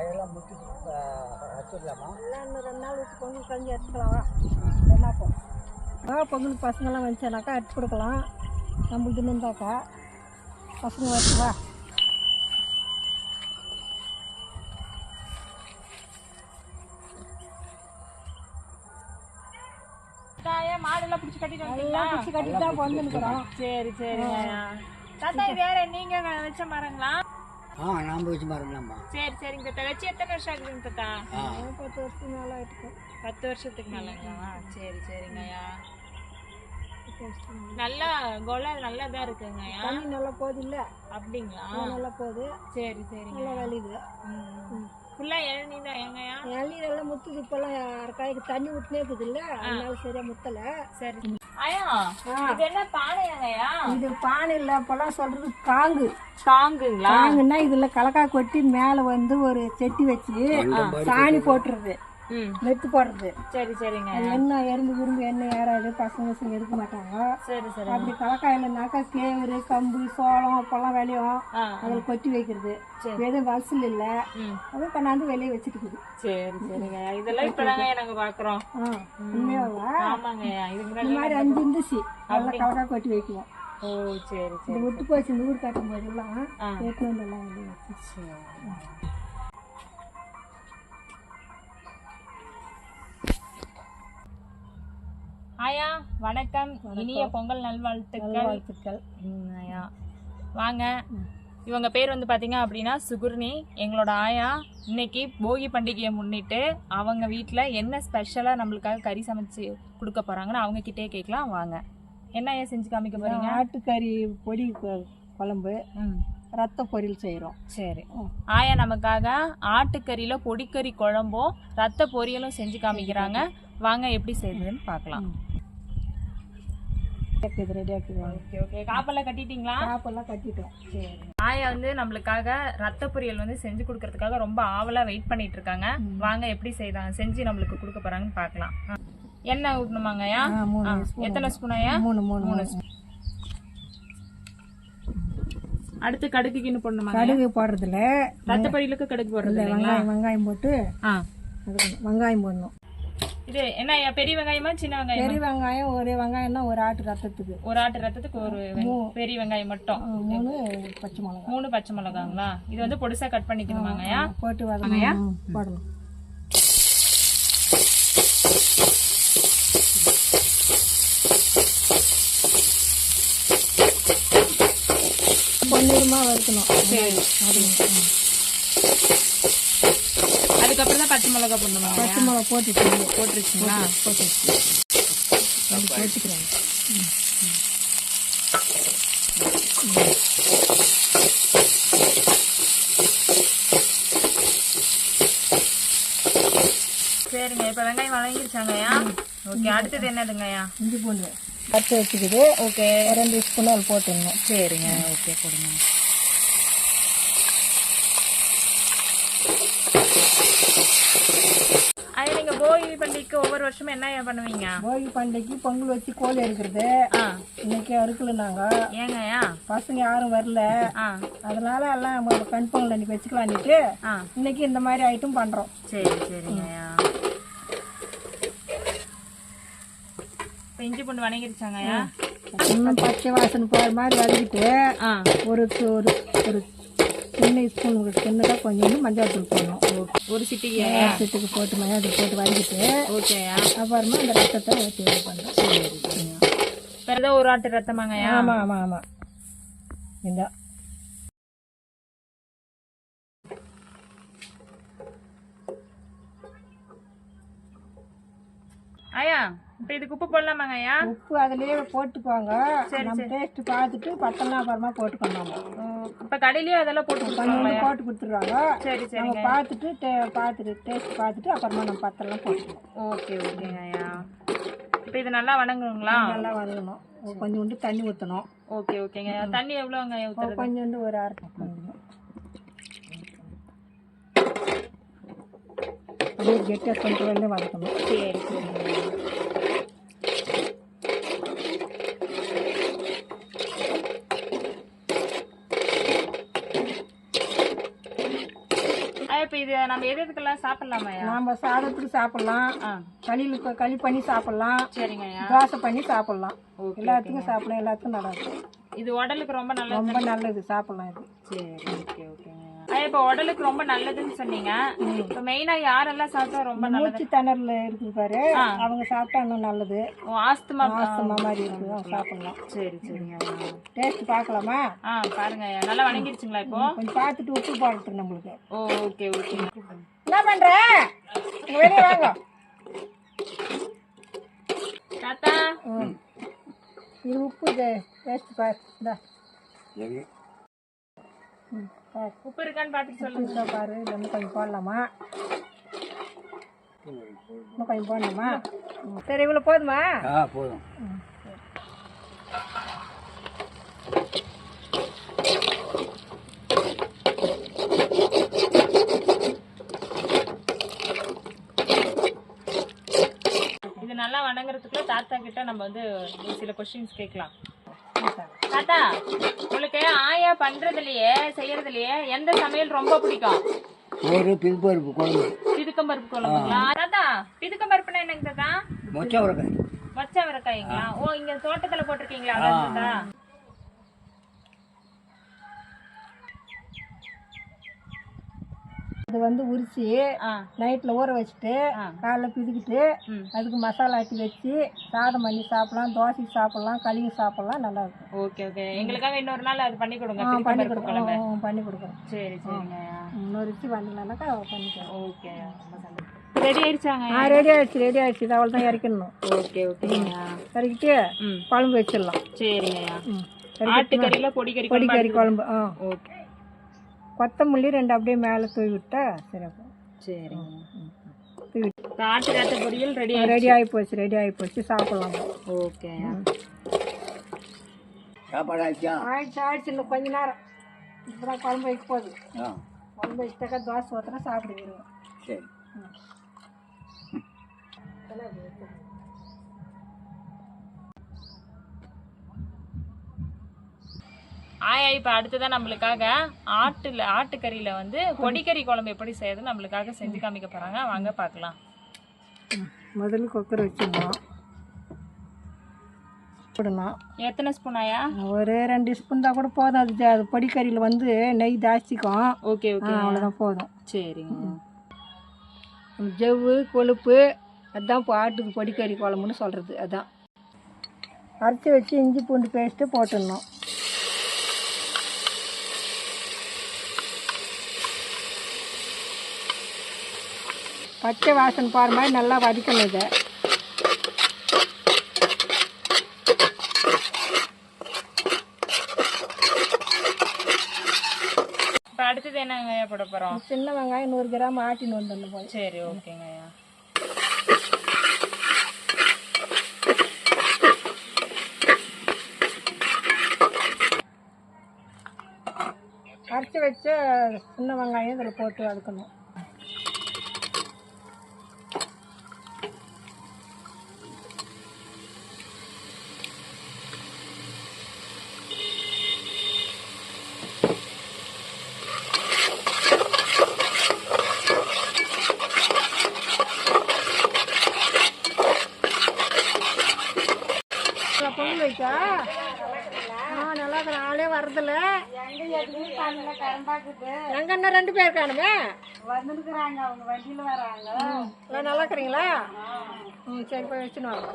காயெல்லாம் முட்டி வச்சிடலாமா? எல்லாம் இன்னும் ரெண்டு நாள் விட்டு பொங்கல் கஞ்சி எடுத்துக்கலாம் வா. என்ன போ. ஆ பொங்கலுக்கு பசங்கெல்லாம் வந்துச்சானாக்கா எடுத்து கொடுக்கலாம். நம்மளுக்கு இருந்தாக்கா பசங்க வரட்டு வா. தாயா மாடெல்லாம் பிடிச்சி கட்டிட்டு பிடிச்சி கட்டிட்டு தான் வந்துருக்குறோம். சரி சரிங்க தாத்தா வேற நீங்க வச்ச மரங்களா? ஆ நாம் வச்சு மாறலாமா சரி சரிங்க தாத்தா வச்சு எத்தனை வருஷம் ஆகுதுங்க தாத்தா? பத்து வருஷத்துக்கு மேலே ஆயிட்டுக்கும் பத்து வருஷத்துக்கு மேலங்களா சரி சரிங்கய்யா. நல்லா கொலை நல்லா தான் இருக்குங்கய்யா தண்ணி நல்லா போகுது இல்லை? அப்படிங்களா? நல்லா போகுது. சரி சரிங்க நல்லா வலியுது. ஃபுல்லா இளநீ தான் ஏங்கய்யா இளநீர் எல்லாம் முத்துது இப்போல்லாம் காய்க்கு தண்ணி விட்டுனே இருக்குது இல்லை? அதனால சரியாக முத்தலை. சரி. இது என்ன பானையாங்கய்யா இது பானை இல்லை இப்போல்லாம் சொல்கிறது காங்கு. தாங்குங்களா காங்குன்னா இதில் கலக்கா கொட்டி மேலே வந்து ஒரு செட்டி வச்சு சாணி போட்டுறது. ம் மெத்து போடுறது. சரி சரிங்க. என்ன எறும்பு விரும்பு என்ன ஏறாது பசங்க பசங்க எடுக்க மாட்டாங்க. சரி சரி அப்படி கலக்காயிலனாக்கா கேவுரு கம்பு சோளம் அப்பெல்லாம் விளையும். அதில் கொட்டி வைக்கிறது. எதுவும் வசல் இல்லை. அதுவும் கொண்டாந்து வெளியே வச்சுட்டுக்குது. சரி சரிங்க. இதெல்லாம் இப்பதாங்க நாங்க பாக்குறோம். உண்மையாவா இந்த முன்னாடி மாதிரி அஞ்சு இருந்துச்சு அதெல்லாம் கலக்கா கொட்டி வைக்குவோம். ஓ சரி சரி விட்டு போச்சு இந்த ஊர் கட்டும் போதெல்லாம். எடுத்து வந்து எல்லாம் ஆயா வணக்கம். இனிய பொங்கல் நல்வாழ்த்துக்கள். வாழ்த்துக்கள் ஆயா. வாங்க. இவங்க பேர் வந்து பாத்தீங்க அப்படின்னா சுகுர்னி எங்களோட ஆயா இன்னைக்கு போகி பண்டிகையை முன்னிட்டு அவங்க வீட்டில் என்ன ஸ்பெஷலாக நம்மளுக்காக கறி சமைச்சு கொடுக்க போறாங்கன்னு அவங்க கிட்டே கேட்கலாம். வாங்க. என்ன ஐயா செஞ்சு காமிக்க போறீங்க? ஆட்டுக்கறி பொடி குழம்பு. ம். ரத்த பொரியல் செய்கிறோம் சரி. ஆயா நமக்காக ஆட்டுக்கறியில பொடிக்கறி குழம்பும் ரத்த பொரியலும் செஞ்சு காமிக்கிறாங்க. வாங்க எப்படி செய்யுதுன்னு பார்க்கலாம் இருக்குது ரெடி ஆக்குது. Okay okay. காப்பெல்லாம் கட்டிட்டீங்களா? காப்பெல்லாம் கட்டிட்டோம். சரி. ஆயா வந்து நம்மளுக்காக ரத்த பொரியல் வந்து செஞ்சு கொடுக்கறதுக்காக ரொம்ப ஆவலா வெயிட் பண்ணிட்டு இருக்காங்க. வாங்க எப்படி செய்தாங்க செஞ்சு நம்மளுக்கு கொடுக்க போறாங்கன்னு பார்க்கலாம். எண்ணெய் ஊட்டணுமாங்க ஐயா? ஸ்பூன். எத்தனை ஸ்பூன் ஐயா? மூணு மூணு மூணு அடுத்து கடுகுக்குன்னு போடணுமாங்க கடுகு போடுறதுல ரத்த பொரியலுக்கு கடுகு போடுறது வெங்காயம் வெங்காயம் போட்டு வெங்காயம் போடணும். இது என்ன பெரிய வெங்காயமா சின்ன வெங்காயம்? பெரிய வெங்காயம் ஒரு வெங்காயம் தான் ஒரு ஆட்டு ரத்தத்துக்கு. ஒரு ஆட்டு ரத்தத்துக்கு ஒரு பெரிய வெங்காயம் மட்டும். மூணு பச்சை மிளகாய். மூணு பச்சை மிளகாங்களா? இது வந்து பொடிசா கட் பண்ணிக்கணுமாங்கய்யா போட்டு வதங்கணும் ம், போடணும். பொன்னிறமாக வறுக்கணும். சரி. அதுக்கப்புறம் தான் பச்சை மிளகா போடணுமா? பச்சை மிளகா போட்டுட்டு போட்டுருச்சுங்களா? போட்டு போட்டுக்கிறேன். சரிங்க இப்ப வெங்காயம் வழங்கிருச்சாங்கய்யா ஓகே அடுத்தது என்னதுங்கய்யா? இஞ்சி பூண்டு. பச்சை வச்சுக்குது. ஓகே ரெண்டு ஸ்பூன் போட்டுடணும். சரிங்க ஓகே போடுங்க. அது நீங்க போகி பண்டிகைக்கு ஒவ்வொரு வருஷமும் என்ன பண்ணுவீங்க? போகி பண்டிகைக்கு பொங்கல் வச்சு கோழி இருக்கிறது ஆ. இன்னைக்கு அறுக்கல நாங்கள் ஏங்கய்யா பசங்க யாரும் வரல. அதனால எல்லாம் கண் பொங்கல் அன்னைக்கு வச்சுக்கலான்னுட்டு ஆ. இன்னைக்கு இந்த மாதிரி ஐட்டம் பண்ணுறோம் சரி சரிங்கய்யா இஞ்சி பூண்டு வணங்கிருச்சாங்கய்யா இன்னும் பச்சை வாசனை போகிற மாதிரி வதக்கிட்டு ஒரு ஒரு சின்ன ஸ்பூன் சின்னதாக கொஞ்சம் மஞ்சள் தூள் போடணும். ஒரு சிட்டிக்கு போட்டு மஞ்சள் தூள் போட்டு வதக்கிட்டு ஓகேயா? அப்புறமா அந்த ரத்தத்தை ஊற்றி இது வேற ஏதோ ஒரு ஆட்டு ரத்தமாங்கய்யா ஆமாம் ஆமாம் ஆமாம் இந்த. ஐயா இப்ப இதுக்கு உப்பு போடலாமாங்க ஐயா? உப்பு அதுலயே போட்டுக்குவாங்க. நம்ம டேஸ்ட் பார்த்துட்டு பத்தலாம் அப்புறமா போட்டுக்கணும் இப்ப கடையிலயும் அதெல்லாம் போட்டு கொஞ்சம் போட்டு கொடுத்துருவாங்க சரி சரி நம்ம பார்த்துட்டு பார்த்துட்டு டேஸ்ட் பார்த்துட்டு அப்புறமா நம்ம பத்தெல்லாம் போட்டுக்கணும் ஓகே ஓகேங்க ஐயா. இப்ப இது நல்லா வணங்குங்களா? நல்லா வதங்கணும் கொஞ்சோண்டு தண்ணி ஊற்றணும் ஓகே ஓகேங்க தண்ணி எவ்வளோங்க ஊத்துறது? கொஞ்சோண்டு ஒரு அரை அப்படியே கெட்டியாக கொண்டு வந்து வதக்கணும். சரி சரிங்க ஐயா. ஐயா இப்ப இது நம்ம எது எதுக்கெல்லாம் சாப்பிடலாமாயா நாம் சாதத்துக்கு சாப்பிட்லாம். களியில் களி பண்ணி சாப்பிட்லாம். சரிங்கய்யா. தோசை பண்ணி சாப்பிட்லாம். எல்லாத்துக்கும் சாப்பிடலாம் எல்லாத்துக்கும் நல்லா இருக்கும் இது உடலுக்கு ரொம்ப நல்லது. ரொம்ப நல்லது சாப்பிட்லாம் இது. சரி. இப்போ உடலுக்கு ரொம்ப நல்லதுன்னு சொன்னீங்க. இப்போ மெயினா யாரெல்லாம் சாப்பிட்டா ரொம்ப நல்லது? மூச்சு திணறல இருக்குது பாரு. அவங்க சாப்பிட்டா இன்னும் நல்லது. ஆஸ்துமா ஆஸ்தமா மாதிரி அவங்க சாப்பிட்லாம். சரி சரிங்க டேஸ்ட் பார்க்கலாமா? ஆ பாருங்க. நல்லா வணங்கிடுச்சுங்களா இப்போ? கொஞ்சம் பார்த்துட்டு உப்பு போடுறது நம்மளுக்கு ஓ ஓகே ஓகே. என்ன பண்ற? வெளியே வாங்க. தாத்தா. இது உப்பு டேஸ்ட் பாரு. இந்தா. ம். உப்பு இருக்கான்னு பார்த்துட்டு சொல்லுங்க. பாரு இது இன்னும் கொஞ்சம் போடலாமா? இன்னும் கொஞ்சம் போடலாமா. சரி இவ்வளோ போதுமா? ஆ போதும். இது நல்லா வணங்குறதுக்குள்ள தாத்தா கிட்ட நம்ம வந்து ஒரு சில கொஸ்டின்ஸ் கேட்கலாம். தாத்தா உங்களுக்கு ஆயா பண்றதுலயே செய்யறதுலயே எந்த சமையல் ரொம்ப பிடிக்கும்? சோறு பின்பருப்பு குழம்பு. பிதுக்கம் பருப்பு குழம்புங்களா தாத்தா பிதுக்கம் பருப்புனா என்னங்க தாத்தா? மொச்சை மொச்ச அவரைக்காய்ங்களா ஓ இங்க தோட்டத்துல போட்டிருக்கீங்களா? தாத்தா. இது வந்து உரிச்சு நைட்டில் ஊற வச்சுட்டு. காலைல பிதுக்கிட்டு. அதுக்கு மசாலா ஆட்டி வச்சு சாதம் பண்ணி சாப்பிடலாம் தோசைக்கு சாப்பிடலாம் களிக்கு சாப்பிடலாம் நல்லா இருக்கும். Okay okay. எங்களுக்காக இன்னொரு நாள் அது பண்ணி கொடுங்க. பண்ணி கொடுக்குறோம். பண்ணி கொடுக்குறோம். சரி சரிங்க. இன்னொரு வச்சு வந்தீங்கன்னாக்கா பண்ணிக்கலாம் ஓகே ரெடி ஆயிடுச்சாங்க ஆ ரெடி ஆயிடுச்சு ரெடி ஆயிடுச்சு. இது அவள் தான் இறக்கணும் ஓகே ஓகேங்க. இறக்கிட்டு குழம்பு வச்சிடலாம். சரிங்கய்யா ம். ஆட்டுக்கறியில பொடி கறி பொடி கறி குழம்பு ஆ. ஓகே. கொத்தமல்லி ரெண்டு அப்படியே மேலே தூவி விட்டா சரி அப்போ சரிங்க தூவி இப்போ ஆட்டு காட்டு பொரியல் ரெடி ரெடி ஆகி போச்சு ரெடி ஆகி போச்சு. சாப்பிடலாம். ஓகே. சாப்பாடு ஆச்சா ஆயிடுச்சு ஆயிடுச்சு. இன்னும் கொஞ்ச நேரம். இப்போதான் குழம்பு வைக்க போகுது. குழம்பு வச்சுட்டாக்கா தோசை ஊற்றினா சாப்பிடுவோம் சரி. ஆயா இப்போ அடுத்ததான் நம்மளுக்காக ஆட்டுல ஆட்டுக்கறியில வந்து பொடிக்கறி குழம்பு எப்படி செய்யறது நம்மளுக்காக செஞ்சு காமிக்க போறாங்க. வாங்க பார்க்கலாம். முதல்ல குக்கர் வச்சிடணும் போடணும் எத்தனை ஸ்பூன் ஆயா? ஒரு ரெண்டு ஸ்பூன் தான் கூட போதும். அது அது பொடிக்கறியில் வந்து நெய் ஜாஸ்திக்கும் ஓகே ஓகே. அவ்வளோதான் போதும். சரிங்க. ஜவ்வு கொழுப்பு அதுதான் இப்போ ஆட்டுக்கு பொடிக்கறி குழம்புன்னு சொல்கிறது அதான். அரைச்சி வச்சு இஞ்சி பூண்டு பேஸ்ட்டு போட்டுடணும். பச்சை வாசனை பாரு மாதிரி நல்லா வதக்கணும் இதை. இப்போ அடுத்தது என்னங்க ஐயா போட போறோம்? சின்ன வெங்காயம் நூறு கிராம் ஆட்டின்னு வந்துடணும் போய் சரி ஓகேங்க ஐயா. அரைச்சி வச்ச சின்ன வெங்காயம் இதில் போட்டு வதக்கணும். பொங்கல் ஆ நல்லா இருக்கிறேன் ஆளே வர்றதில்ல எங்க அண்ணா ரெண்டு பேர் காணுமே வந்துருக்குறாங்க அவங்க வண்டியில் வராங்க நல்லா இருக்கிறீங்களா? ம் சரி போய் வச்சுன்னு வாங்க.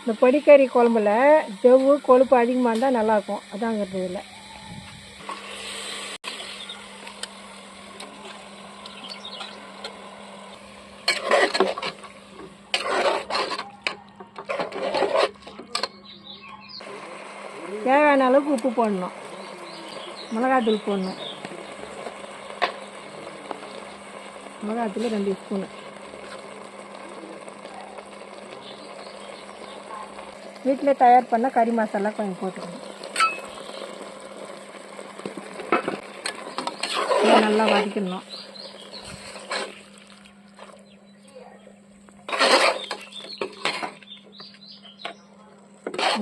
இந்த பொடிக்கறி குழம்புல ஜவ்வு கொழுப்பு அதிகமாக இருந்தால் நல்லாயிருக்கும் அதாங்கிறது இல்லை தேவையான அளவுக்கு உப்பு போடணும். மிளகாத்தூள் போடணும். மிளகாத்தூள் ரெண்டு ஸ்பூனு. வீட்டில் தயார் பண்ண கறி மசாலா கொஞ்சம் போட்டுக்கணும். நல்லா வதக்கிடணும்.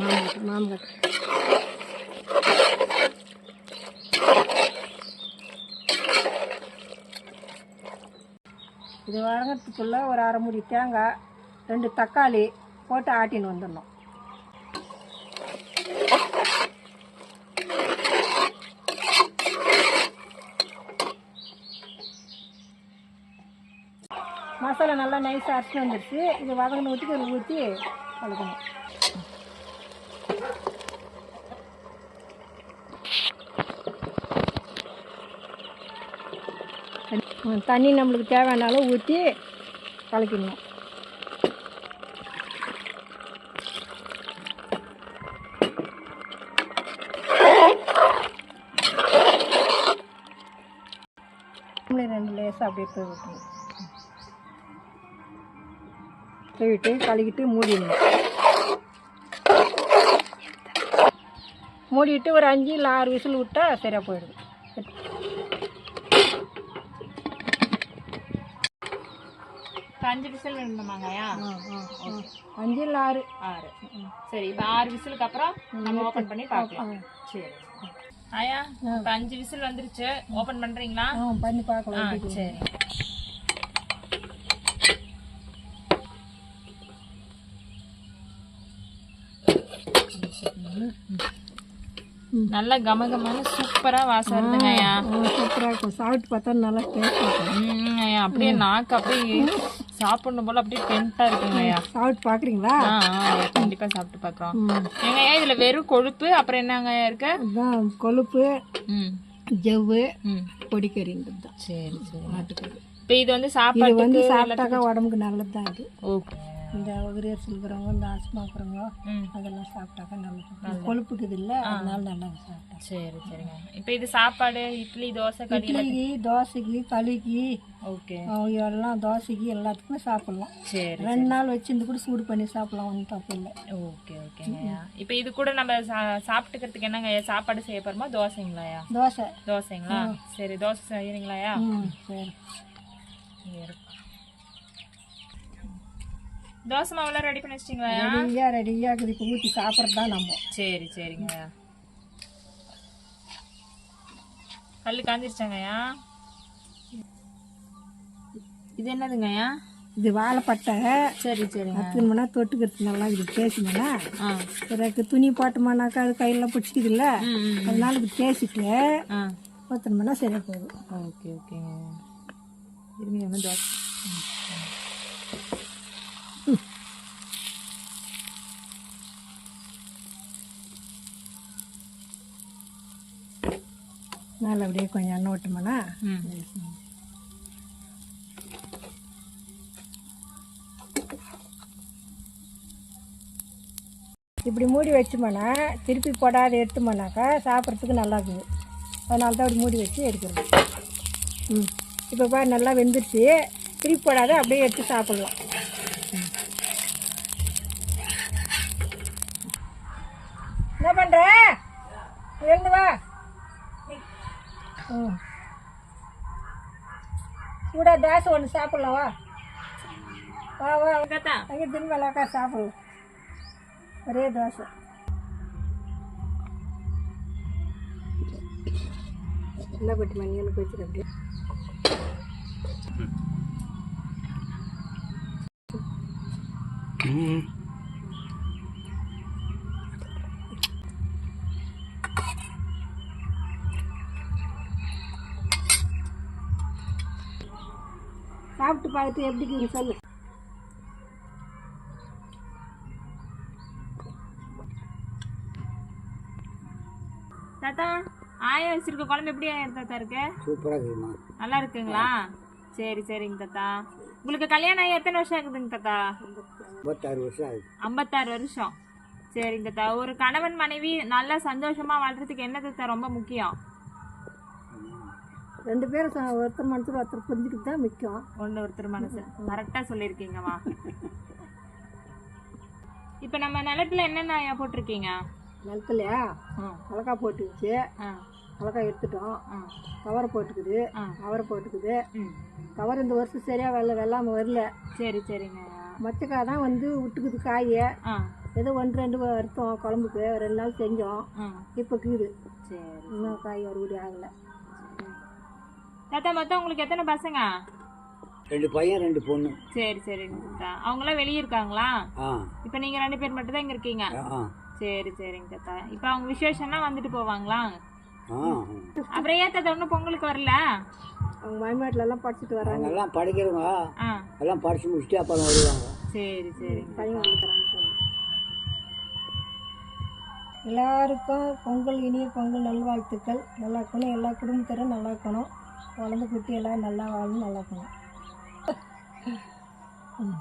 மாம்பழம் மாம்பழம். வதங்கிறதுக்குள்ளே ஒரு அரை மூடி தேங்காய் ரெண்டு தக்காளி போட்டு ஆட்டின்னு வந்துடணும். மசாலா நல்லா நைஸாக அரைச்சி வந்துடுச்சு இது வதங்கின ஊற்றி ஊற்றி வளர்க்கணும் தண்ணி- நம்மளுக்கு தேவையான அளவு ஊற்றி கலக்கிடணும் ரெண்டு லேசாக அப்படியே போய் விட்டுணும் போய்விட்டு கழுவிட்டு மூடிடணும். மூடிட்டு ஒரு அஞ்சு இல்லை ஆறு விசில் விட்டால் சரியாக போயிடுது இப்போ அஞ்சு விசில் வேணுமாங்கய்யா? அஞ்சு இல்லை ஆறு. ஆறு. சரி இப்போ ஆறு விசிலுக்கு அப்புறம் நம்ம ஓப்பன் பண்ணி பார்க்கலாம். சரி. ஆயா இப்போ அஞ்சு விசில் வந்துருச்சு. ஓப்பன் பண்றீங்களா? ஆ பண்ணி பார்க்கலாம். சரி. நல்ல கமகமான சூப்பரா வாசம் வருதுங்க ஐயா சூப்பராக இருக்கும். சாப்பிட்டு பார்த்தா நல்லா டேஸ்ட் ஐயா அப்படியே நாக்கு அப்படியே சாப்பிடணும் போல அப்படியே டென்ட்டா இருக்குங்க ஐயா. சாப்பிட்டு பார்க்குறீங்களா? ஆ ஆ, ஐயா, கண்டிப்பா சாப்பிட்டு பார்க்கறோம். ஐயா இதுல வெறும் கொழுப்பு அப்புறம் என்னங்க ஐயா இருக்கு? இதுதான் கொழுப்பு ம். ஜவ்வு ம். பொடிக்கறிங்கிறது தான். சரி சரி. ஆட்டுக்கறி இப்போ இது வந்து சாப்பாடு வந்து சாப்பிட்டாக்கா உடம்புக்கு நல்லது தான் இது. ஓகே. இந்த உதிரியர் இருக்கிறவங்க இந்த ஆஸ்மா இருக்கிறவங்க அதெல்லாம் சாப்பிட்டாக்கா நல்லது. கொழுப்புக்கு இது இல்லை அதனால நல்லா சாப்பிட்டா சரி சரிங்க. இப்போ இது சாப்பாடு இட்லி தோசை இட்லிக்கு தோசைக்கு களிக்கு ஓகே. எல்லாம் தோசைக்கு எல்லாத்துக்குமே சாப்பிடலாம். சரி ரெண்டு நாள் வச்சிருந்து கூட சூடு பண்ணி சாப்பிடலாம் ஒன்றும் தப்பு இல்லை. ஓகே ஓகேங்க இப்போ இது கூட நம்ம சாப்பிட்டுக்கிறதுக்கு என்னங்க சாப்பாடு செய்ய போறோமா? தோசைங்களா ஐயா தோசை. தோசைங்களா? சரி தோசை சரி. சரி. தோசை மாவுலாம் ரெடி பண்ணி வச்சிட்டீங்களா? ஐயா ரெடியாக ரெடியாக இருக்குது. இப்போ ஊற்றி சாப்பிட்றது தான் நம்ம. சரி சரிங்க. கல் காஞ்சிருச்சாங்க ஐயா இது என்னதுங்க ஐயா? இது வாழைப்பட்டை. சரி சரிங்க. அத்துணுமனா தொட்டுக்கிறதுக்கு நல்லா இது ஆ. பிறகு துணி போட்டோம்னாக்கா அது கையெல்லாம் பிடிச்சிக்குதுல்ல? ம் ம் அதனால இது ஆ. ஊற்றணும்னா சரியாக போகுது. ஓகே ஓகேங்க. இருங்க தோசை. மேலே அப்படியே கொஞ்சம் எண்ணெய் விட்டோம்னா இப்படி மூடி வச்சோம்னா திருப்பி போடாத எடுத்தோம்னாக்கா சாப்பிட்றதுக்கு நல்லா இருக்குது அதனால தான் அப்படி மூடி வச்சு எடுக்கிறது. ம். இப்போ பாரு நல்லா வெந்துருச்சு. திருப்பி போடாத அப்படியே எடுத்து சாப்பிட்லாம். எழுந்து வா. ம். சூடா தோசை ஒன்று சாப்பிட்லாம் வா. வா அங்கே திரும்ப அழகா சாப்பிடலாம் ஒரே தோசை. என்ன பட்டி மணி எனக்கு வச்சுருக்கு சாப்பிட்டு பார்த்துட்டு எப்படி இருக்குன்னு சொல்லு. தாத்தா ஆயா வச்சிருக்க குழம்பு எப்படி தாத்தா இருக்கு? சூப்பராக இருக்குமா? நல்லா இருக்குங்களா? சரி சரிங்க தாத்தா. உங்களுக்கு கல்யாணம் ஆகி எத்தனை வருஷம் ஆகுதுங்க தாத்தா? ஐம்பத்தாறு வருஷம் ஆகுது. ஐம்பத்தாறு வருஷம். சரிங்க தாத்தா. ஒரு கணவன் மனைவி நல்லா சந்தோஷமா வாழ்றதுக்கு என்ன தாத்தா ரொம்ப முக்கியம்? ரெண்டு பேரும் ஒருத்தர் மனசில் ஒருத்தர் புரிஞ்சுக்கிட்டு தான் முக்கியம் ஒன்று ஒருத்தர் மனசு. கரெக்டாக சொல்லியிருக்கீங்கம்மா. இப்போ நம்ம நிலத்துல என்னென்ன போட்டிருக்கீங்க? நிலத்துலையா? மிளகா போட்டுக்கிச்சு. மிளகா எடுத்துட்டோம். கவரை போட்டுக்குது. ஆ. அவரை போட்டுக்குது. கவர் இந்த வருஷம் சரியாக வெள்ள வெள்ளாமல் வரல. சரி சரிங்க. மொச்சக்காய் தான் வந்து விட்டுக்குது காயை. ஏதோ ஒன்று ரெண்டு அறுத்தோம் குழம்புக்கு. ரெண்டு நாள் செஞ்சோம். இப்போ இருக்குது சரி. இன்னும் காய் அறுவடை ஆகலை. தாத்தா மொத்தம் உங்களுக்கு எத்தனை பசங்க? ரெண்டு பையன் ரெண்டு பொண்ணு. சரி சரிங்க தாத்தா. அவங்களாம் வெளியே இருக்காங்களா? இப்போ நீங்கள் ரெண்டு பேர் மட்டும் தான் இங்கே இருக்கீங்க? ஆ சரி சரிங்க தாத்தா. இப்போ அவங்க விசேஷம்னா வந்துட்டு போவாங்களா? ஆ. அப்புறம் ஏன் தாத்தா ஒன்றும் பொங்கலுக்கு வரல? அவங்க மயமாட்டில் எல்லாம் படிச்சுட்டு வராங்க. எல்லாம் படிக்கிறவங்க. ஆ. எல்லாம் படிச்சு முடிச்சுட்டு அப்புறம் வருவாங்க. சரி சரி. பையன் வந்துக்கிறான்னு சொல்லி எல்லாருக்கும் பொங்கல் இனிய பொங்கல் நல்வாழ்த்துக்கள். நல்லா இருக்கணும் எல்லா குடும்பத்தினரும் நல்லா இருக்கணும் குழந்தை குட்டி எல்லாம் நல்லா வாழும் நல்லா இருக்கணும் ம்.